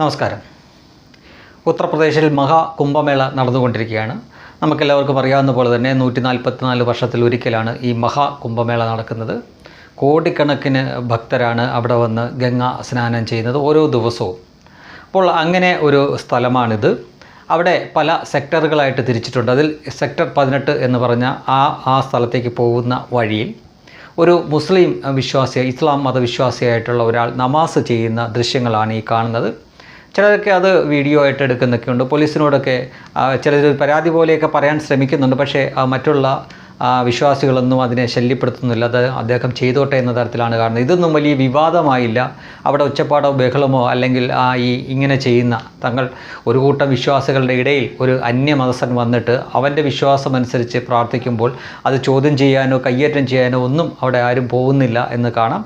നമസ്കാരം. ഉത്തർപ്രദേശിൽ മഹാ കുംഭമേള നടന്നുകൊണ്ടിരിക്കുകയാണ്. നമുക്കെല്ലാവർക്കും അറിയാവുന്ന പോലെ തന്നെ നൂറ്റി നാൽപ്പത്തിനാല് വർഷത്തിൽ ഒരിക്കലാണ് ഈ മഹാ കുംഭമേള നടക്കുന്നത്. കോടിക്കണക്കിന് ഭക്തരാണ് അവിടെ വന്ന് ഗംഗാ സ്നാനം ചെയ്യുന്നത് ഓരോ ദിവസവും. അപ്പോൾ അങ്ങനെ ഒരു സ്ഥലമാണിത്. അവിടെ പല സെക്ടറുകളായിട്ട് തിരിച്ചിട്ടുണ്ട്. അതിൽ സെക്ടർ പതിനെട്ട് എന്ന് പറഞ്ഞ ആ ആ സ്ഥലത്തേക്ക് പോകുന്ന വഴിയിൽ ഒരു മുസ്ലിം വിശ്വാസി ഇസ്ലാം മതവിശ്വാസിയായിട്ടുള്ള ഒരാൾ നമാസ് ചെയ്യുന്ന ദൃശ്യങ്ങളാണ് ഈ കാണുന്നത്. ചിലരൊക്കെ അത് വീഡിയോ ആയിട്ട് എടുക്കുന്നൊക്കെ ഉണ്ട് പോലീസിനോടൊക്കെ ചിലർ പരാതി പോലെയൊക്കെ പറയാൻ ശ്രമിക്കുന്നുണ്ട്. പക്ഷേ മറ്റുള്ള വിശ്വാസികളൊന്നും അതിനെ ശല്യപ്പെടുത്തുന്നില്ല. അത് അദ്ദേഹം ചെയ്തോട്ടെ എന്ന തരത്തിലാണ് കാരണം. ഇതൊന്നും വലിയ വിവാദമായില്ല. അവിടെ ഒച്ചപ്പാടോ ബഹളമോ അല്ലെങ്കിൽ ആ ഈ ഇങ്ങനെ ചെയ്യുന്ന തങ്ങൾ ഒരു കൂട്ടം വിശ്വാസികളുടെ ഇടയിൽ ഒരു അന്യമതസ്ഥൻ വന്നിട്ട് അവന്റെ വിശ്വാസം അനുസരിച്ച് പ്രാർത്ഥിക്കുമ്പോൾ അത് ചോദ്യം ചെയ്യാനോ കയ്യേറ്റം ചെയ്യാനോ ഒന്നും അവിടെ ആരും പോകുന്നില്ല എന്ന് കാണാം.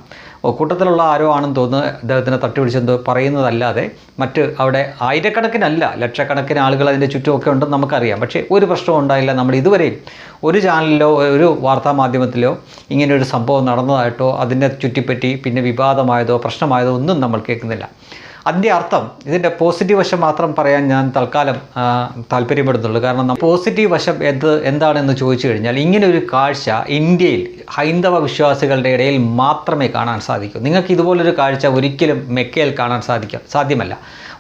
കൂട്ടത്തിലുള്ള ആരോ ആണെന്ന് തോന്നുന്നു അദ്ദേഹത്തിനെ തട്ടിപിടിച്ചെന്ന് പറയുന്നതല്ലാതെ മറ്റ് അവിടെ ആയിരക്കണക്കിനല്ല ലക്ഷക്കണക്കിന് ആളുകൾ അതിന്റെ ചുറ്റുമൊക്കെ ഉണ്ടെന്ന് നമുക്കറിയാം. പക്ഷേ ഒരു പ്രശ്നവും ഉണ്ടായില്ല. നമ്മൾ ഇതുവരെയും ഒരു ചാനലിലോ ഒരു വാർത്താ മാധ്യമത്തിലോ ഇങ്ങനെ ഒരു സംഭവം നടന്നതായിട്ടോ അതിനെ ചുറ്റിപ്പറ്റി പിന്നെ വിവാദമായതോ പ്രശ്നമായതോ ഒന്നും നമ്മൾ കേൾക്കുന്നില്ല. അതിന്റെ അർത്ഥം ഇതിന്റെ പോസിറ്റീവ് വശം മാത്രം പറയാൻ ഞാൻ തൽക്കാലം താല്പര്യപ്പെടുന്നുള്ളൂ. കാരണം പോസിറ്റീവ് വശം എന്ത് എന്താണെന്ന് ചോദിച്ചു കഴിഞ്ഞാൽ ഇങ്ങനെ ഒരു കാഴ്ച ഇന്ത്യയിൽ ഹൈന്ദവ വിശ്വാസികളുടെ ഇടയിൽ മാത്രമേ കാണാൻ സാധിക്കൂ. നിങ്ങൾക്ക് ഇതുപോലൊരു കാഴ്ച ഒരിക്കലും മെക്കയിൽ കാണാൻ സാധിക്കാം സാധ്യമല്ല.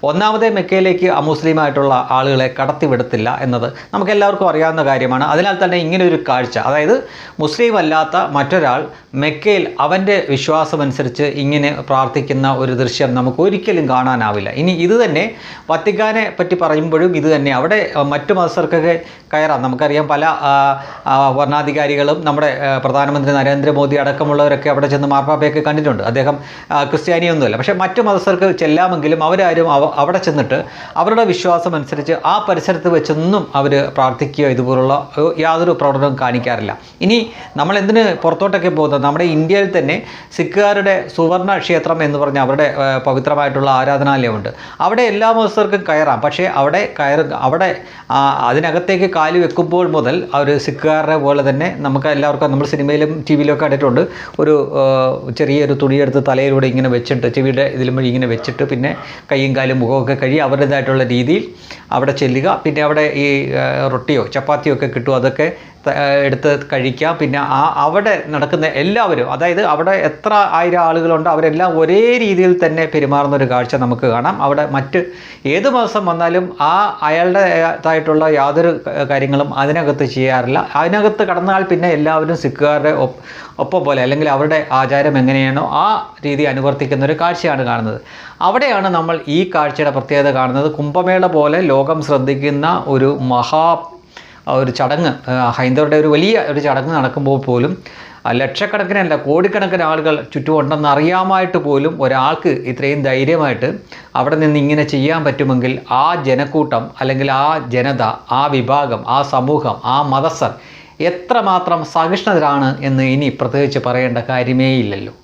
ഒന്നാമതേ മെക്കയിലേക്ക് അമുസ്ലിമായിട്ടുള്ള ആളുകളെ കടത്തിവിടത്തില്ല എന്നത് നമുക്ക് എല്ലാവർക്കും അറിയാവുന്ന കാര്യമാണ്. അതിനാൽ തന്നെ ഇങ്ങനെ ഒരു കാഴ്ച അതായത് മുസ്ലിം അല്ലാത്ത മറ്റൊരാൾ മെക്കയിൽ അവന്റെ വിശ്വാസമനുസരിച്ച് ഇങ്ങനെ പ്രാർത്ഥിക്കുന്ന ഒരു ദൃശ്യം നമുക്ക് ഒരിക്കലും കാണാനാവില്ല. ഇനി ഇത് തന്നെ വത്തിക്കാനെ പറ്റി പറയുമ്പോഴും ഇത് തന്നെ അവിടെ മറ്റു മതസ്ഥർക്കൊക്കെ കയറാം. നമുക്കറിയാം പല ഭരണാധികാരികളും നമ്മുടെ പ്രധാനമന്ത്രി നരേന്ദ്രമോദി അടക്കമുള്ളവരൊക്കെ അവിടെ ചെന്ന് മാർപ്പാപ്പയൊക്കെ കണ്ടിട്ടുണ്ട്. അദ്ദേഹം ക്രിസ്ത്യാനിയൊന്നുമല്ല. പക്ഷേ മറ്റു മതസ്ഥർക്ക് ചെല്ലാമെങ്കിലും അവരാരും അവ അവിടെ ചെന്നിട്ട് അവരുടെ വിശ്വാസം അനുസരിച്ച് ആ പരിസരത്ത് വെച്ചൊന്നും അവർ പ്രാർത്ഥിക്കുകയോ ഇതുപോലുള്ള യാതൊരു പ്രവർത്തനവും കാണിക്കാറില്ല. ഇനി നമ്മൾ എന്തിന് പുറത്തോട്ടൊക്കെ പോകുന്നത്? നമ്മുടെ ഇന്ത്യയിൽ തന്നെ സിഖുകാരുടെ സുവർണ ക്ഷേത്രം എന്ന് പറഞ്ഞ അവരുടെ പവിത്രമായിട്ടുള്ള ആരാധനാലയമുണ്ട്. അവിടെ എല്ലാ മതസ്ഥർക്കും കയറാം. പക്ഷേ അവിടെ കയറും അവിടെ അതിനകത്തേക്ക് കാൽ വെക്കുമ്പോൾ മുതൽ അവർ സിഖുകാരുടെ പോലെ തന്നെ നമുക്ക് എല്ലാവർക്കും നമ്മൾ സിനിമയിലും ടി വിയിലും ഒക്കെ കണ്ടിട്ടുണ്ട്. ഒരു ചെറിയൊരു തുണിയെടുത്ത് തലയിലൂടെ ഇങ്ങനെ വെച്ചിട്ട് ചെവിയുടെ ഇതിലും വഴി ഇങ്ങനെ വെച്ചിട്ട് പിന്നെ കൈയും കാലും മുഖമൊക്കെ കഴുകി അവരുടേതായിട്ടുള്ള രീതിയിൽ അവിടെ ചെല്ലുക. പിന്നെ അവിടെ ഈ റൊട്ടിയോ ചപ്പാത്തിയോ ഒക്കെ കിട്ടും. അതൊക്കെ എടുത്ത് കഴിക്കാം പിന്നെ ആ അവിടെ നടക്കുന്ന എല്ലാവരും അതായത് അവിടെ എത്ര ആയിരം ആളുകളുണ്ട് അവരെല്ലാം ഒരേ രീതിയിൽ തന്നെ പെരുമാറുന്ന ഒരു കാഴ്ച നമുക്ക് കാണാം. അവിടെ മറ്റ് ഏത് മാസം വന്നാലും ആ അയാളുടേതായിട്ടുള്ള യാതൊരു കാര്യങ്ങളും അതിനകത്ത് ചെയ്യാറില്ല. അതിനകത്ത് കടന്നാൽ പിന്നെ എല്ലാവരും സിഖുകാരുടെ ഒപ്പ് ഒപ്പം പോലെ അല്ലെങ്കിൽ അവരുടെ ആചാരം എങ്ങനെയാണോ ആ രീതി അനുവർത്തിക്കുന്ന ഒരു കാഴ്ചയാണ് കാണുന്നത്. അവിടെയാണ് നമ്മൾ ഈ കാഴ്ചയുടെ പ്രത്യേകത കാണുന്നത്. കുംഭമേള പോലെ ലോകം ശ്രദ്ധിക്കുന്ന ഒരു മഹാ ഒരു ചടങ്ങ് ഹൈന്ദവരുടെ ഒരു വലിയ ഒരു ചടങ്ങ് നടക്കുമ്പോൾ പോലും ലക്ഷക്കണക്കിനല്ല കോടിക്കണക്കിന് ആളുകൾ ചുറ്റുമുണ്ടെന്ന് അറിയാമായിട്ട് പോലും ഒരാൾക്ക് ഇത്രയും ധൈര്യമായിട്ട് അവിടെ നിന്ന് ഇങ്ങനെ ചെയ്യാൻ പറ്റുമെങ്കിൽ ആ ജനക്കൂട്ടം അല്ലെങ്കിൽ ആ ജനത ആ വിഭാഗം ആ സമൂഹം ആ മതസ്ഥർ എത്രമാത്രം സഹിഷ്ണുതരാണ് എന്ന് ഇനി പ്രത്യേകിച്ച് പറയേണ്ട കാര്യമേ ഇല്ലല്ലോ